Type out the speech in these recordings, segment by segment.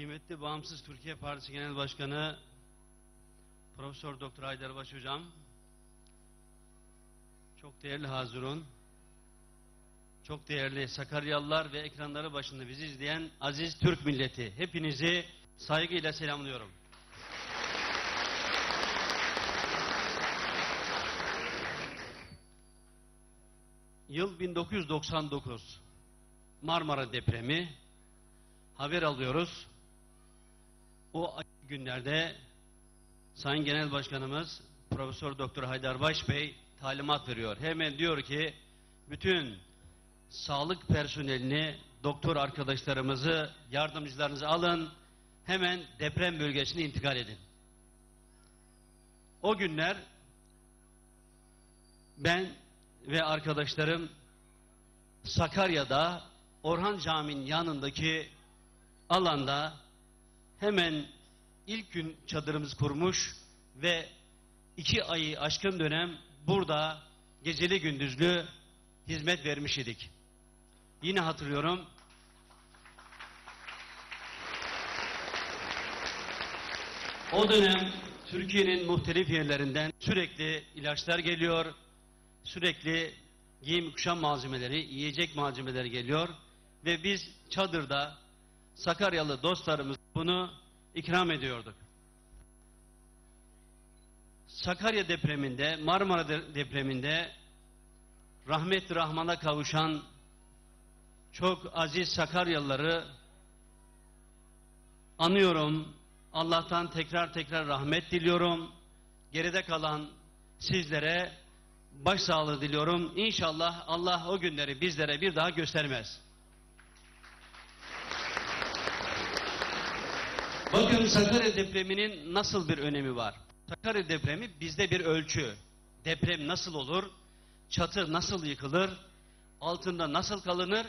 Kıymetli Bağımsız Türkiye Partisi Genel Başkanı Profesör Doktor Haydarbaş Hocam, çok değerli Hazirun, çok değerli Sakaryalılar ve ekranları başında bizi izleyen aziz Türk milleti, hepinizi saygıyla selamlıyorum. Yıl 1999, Marmara depremi, haber alıyoruz. O günlerde Sayın Genel Başkanımız Profesör Doktor Haydarbaş Bey talimat veriyor. Hemen diyor ki bütün sağlık personelini, doktor arkadaşlarımızı, yardımcılarınızı alın. Hemen deprem bölgesine intikal edin. O günler ben ve arkadaşlarım Sakarya'da Orhan Camii'nin yanındaki alanda hemen ilk gün çadırımız kurmuş ve iki ayı aşkın dönem burada geceli gündüzlü hizmet vermiş idik. Yine hatırlıyorum. O dönem Türkiye'nin muhtelif yerlerinden sürekli ilaçlar geliyor, sürekli giyim kuşam malzemeleri, yiyecek malzemeleri geliyor ve biz çadırda Sakaryalı dostlarımız bunu ikram ediyorduk. Sakarya depreminde, Marmara de- depreminde rahmet rahmana kavuşan çok aziz Sakaryalıları anıyorum. Allah'tan tekrar tekrar rahmet diliyorum. Geride kalan sizlere başsağlığı diliyorum. İnşallah Allah o günleri bizlere bir daha göstermez. Bakın Sakarya depreminin nasıl bir önemi var? Sakarya depremi bizde bir ölçü. Deprem nasıl olur? Çatı nasıl yıkılır? Altında nasıl kalınır?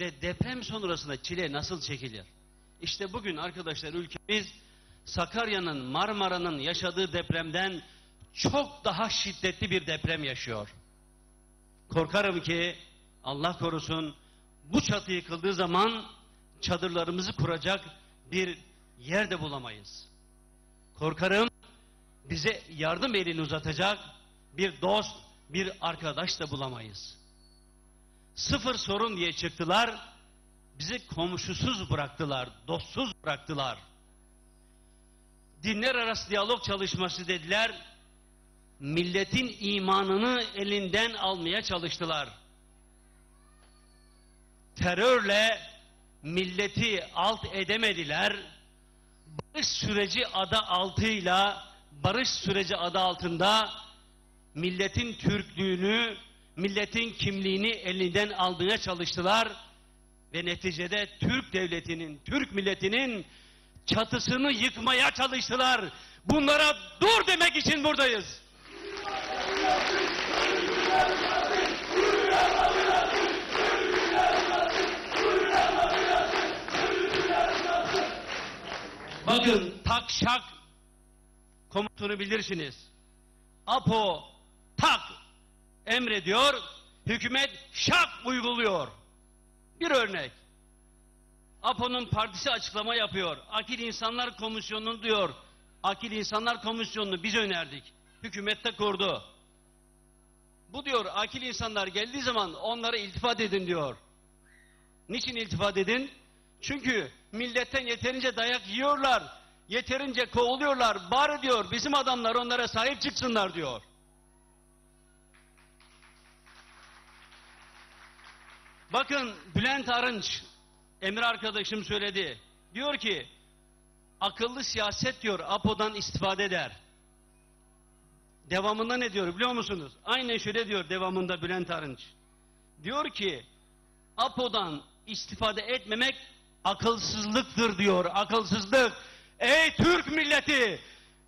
Ve deprem sonrasında çile nasıl çekilir? İşte bugün arkadaşlar ülkemiz Sakarya'nın, Marmara'nın yaşadığı depremden çok daha şiddetli bir deprem yaşıyor. Korkarım ki Allah korusun bu çatı yıkıldığı zaman çadırlarımızı kuracak bir yer de bulamayız. Korkarım bize yardım elini uzatacak bir dost, bir arkadaş da bulamayız. Sıfır sorun diye çıktılar, bizi komşusuz bıraktılar, dostsuz bıraktılar. Dinler arası diyalog çalışması dediler, milletin imanını elinden almaya çalıştılar. Terörle milleti alt edemediler. Barış süreci adı altıyla, barış süreci adı altında milletin Türklüğünü, milletin kimliğini elinden almaya çalıştılar ve neticede Türk devletinin, Türk milletinin çatısını yıkmaya çalıştılar. Bunlara dur demek için buradayız. Bakın tak şak komutunu bilirsiniz. Apo tak emrediyor, hükümet şak uyguluyor. Bir örnek. APO'nun partisi açıklama yapıyor. Akil İnsanlar Komisyonu'nu diyor. Akil İnsanlar Komisyonu'nu biz önerdik. Hükümet de kurdu. Bu diyor akil insanlar geldiği zaman onlara iltifat edin diyor. Niçin iltifat edin? Çünkü milletten yeterince dayak yiyorlar. Yeterince kovuluyorlar. Bari diyor bizim adamlar onlara sahip çıksınlar diyor. Bakın Bülent Arınç, Emir arkadaşım söyledi. Diyor ki akıllı siyaset diyor APO'dan istifade eder. Devamında ne diyor biliyor musunuz? Aynen şöyle diyor devamında Bülent Arınç. Diyor ki APO'dan istifade etmemek akılsızlıktır diyor. Akılsızlık. Ey Türk milleti!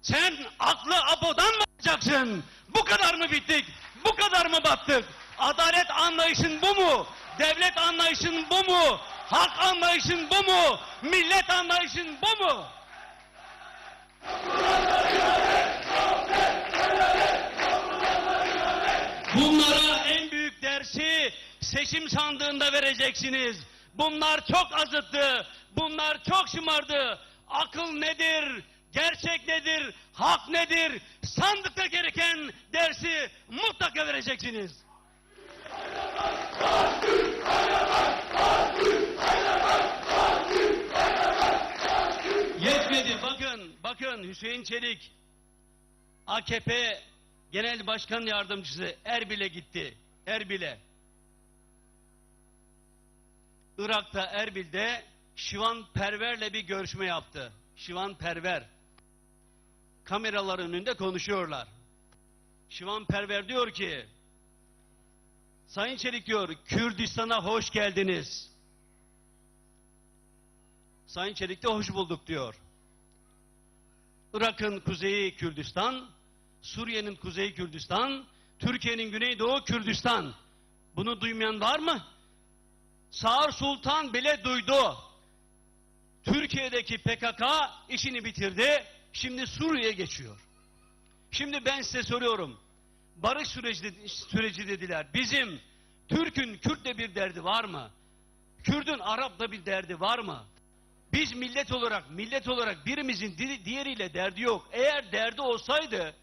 Sen aklı APO'dan mı alacaksın? Bu kadar mı bittik? Bu kadar mı battık? Adalet anlayışın bu mu? Devlet anlayışın bu mu? Hak anlayışın bu mu? Millet anlayışın bu mu? Bunlara en büyük dersi seçim sandığında vereceksiniz. Bunlar çok azıttı. Bunlar çok şımardı. Akıl nedir? Gerçek nedir? Hak nedir? Sandıkta gereken dersi mutlaka vereceksiniz. Yetmedi. Bakın, bakın Hüseyin Çelik AKP Genel Başkan Yardımcısı Erbil'e gitti. Erbil'e. Irak'ta Erbil'de Şivan Perver'le bir görüşme yaptı. Şivan Perver. Kameralar önünde konuşuyorlar. Şivan Perver diyor ki Sayın Çelik diyor Kürdistan'a hoş geldiniz. Sayın Çelik de hoş bulduk diyor. Irak'ın kuzeyi Kürdistan, Suriye'nin kuzeyi Kürdistan, Türkiye'nin güneydoğu Kürdistan. Bunu duymayan var mı? Sağır Sultan bile duydu. Türkiye'deki PKK işini bitirdi. Şimdi Suriye'ye geçiyor. Şimdi ben size soruyorum. Barış süreci, süreci dediler. Bizim Türk'ün Kürt'le bir derdi var mı? Kürt'ün Arap'la bir derdi var mı? Biz millet olarak, millet olarak birimizin di- diğeriyle derdi yok. Eğer derdi olsaydı,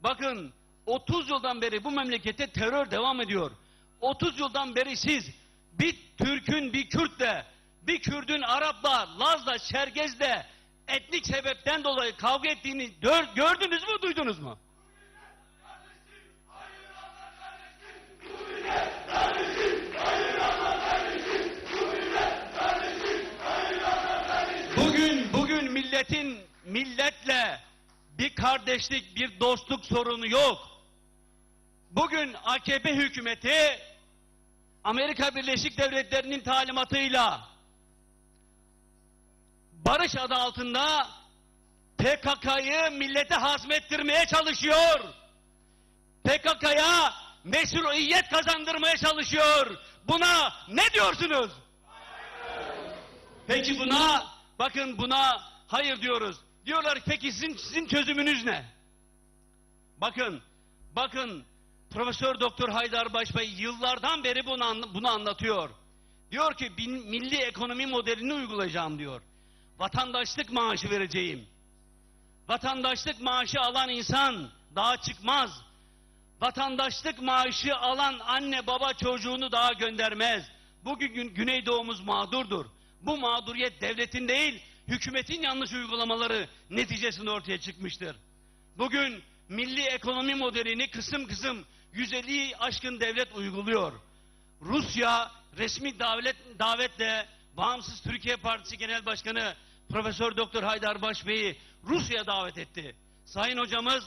bakın 30 yıldan beri bu memlekette terör devam ediyor. 30 yıldan beri siz bir Türk'ün bir Kürt'le, bir Kürt'ün Arap'la, Laz'la, Çerkez'le etnik sebepten dolayı kavga ettiğini gör- gördünüz mü, duydunuz mu? Bugün bugün milletin milletle bir kardeşlik, bir dostluk sorunu yok. Bugün AKP hükümeti Amerika Birleşik Devletleri'nin talimatıyla barış adı altında PKK'yı millete hazmettirmeye çalışıyor. PKK'ya meşruiyet kazandırmaya çalışıyor. Buna ne diyorsunuz? Peki buna, bakın buna hayır diyoruz. Diyorlar peki sizin, sizin çözümünüz ne? Bakın, bakın Profesör Doktor Haydar Başbey yıllardan beri bunu, bunu anlatıyor. Diyor ki bin- milli ekonomi modelini uygulayacağım diyor. Vatandaşlık maaşı vereceğim. Vatandaşlık maaşı alan insan daha çıkmaz. Vatandaşlık maaşı alan anne baba çocuğunu daha göndermez. Bugün Gün- Güneydoğumuz mağdurdur. Bu mağduriyet devletin değil, hükümetin yanlış uygulamaları neticesinde ortaya çıkmıştır. Bugün milli ekonomi modelini kısım kısım 150 aşkın devlet uyguluyor. Rusya resmi davet, davetle Bağımsız Türkiye Partisi Genel Başkanı Profesör Doktor Haydar Başbey'i Rusya'ya davet etti. Sayın hocamız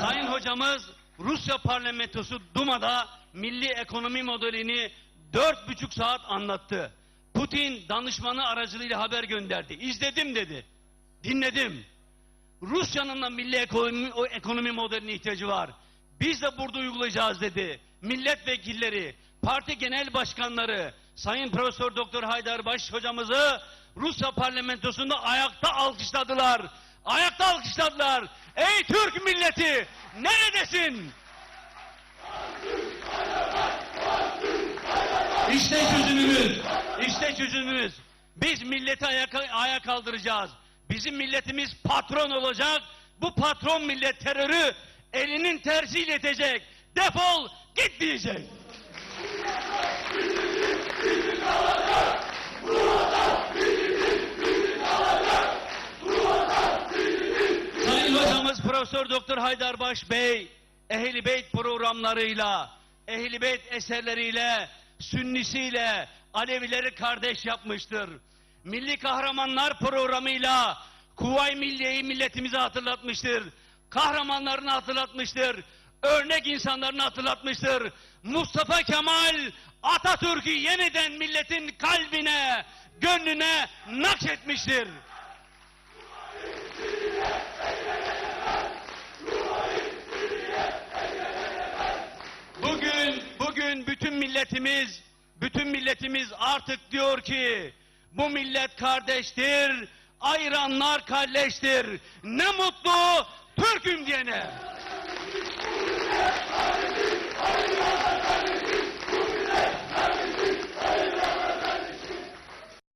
Sayın hocamız Rusya parlamentosu Duma'da milli ekonomi modelini dört buçuk saat anlattı. Putin danışmanı aracılığıyla haber gönderdi. İzledim dedi. Dinledim. Rusya'nın da milli ekonomi, ekonomi modeline ihtiyacı var. Biz de burada uygulayacağız dedi. Milletvekilleri, parti genel başkanları, Sayın Profesör Doktor Haydar Baş hocamızı Rusya parlamentosunda ayakta alkışladılar. Ayakta alkışladılar. Ey Türk milleti neredesin? İşte çözümümüz. İşte çözümümüz. Biz milleti ayağa, ayağa kaldıracağız. Bizim milletimiz patron olacak. Bu patron millet terörü elinin tersiyle itecek. Defol git diyecek. Sayın hocamız Profesör Doktor Haydar Baş Bey Ehli Beyt programlarıyla, Ehli Beyt eserleriyle, Sünnisiyle Alevileri kardeş yapmıştır. Milli Kahramanlar programıyla Kuvay Milliye'yi milletimize hatırlatmıştır. Kahramanlarını hatırlatmıştır. Örnek insanlarını hatırlatmıştır. Mustafa Kemal Atatürk'ü yeniden milletin kalbine, gönlüne nakşetmiştir. milletimiz, bütün milletimiz artık diyor ki bu millet kardeştir, ayıranlar kalleştir. Ne mutlu Türk'üm diyene.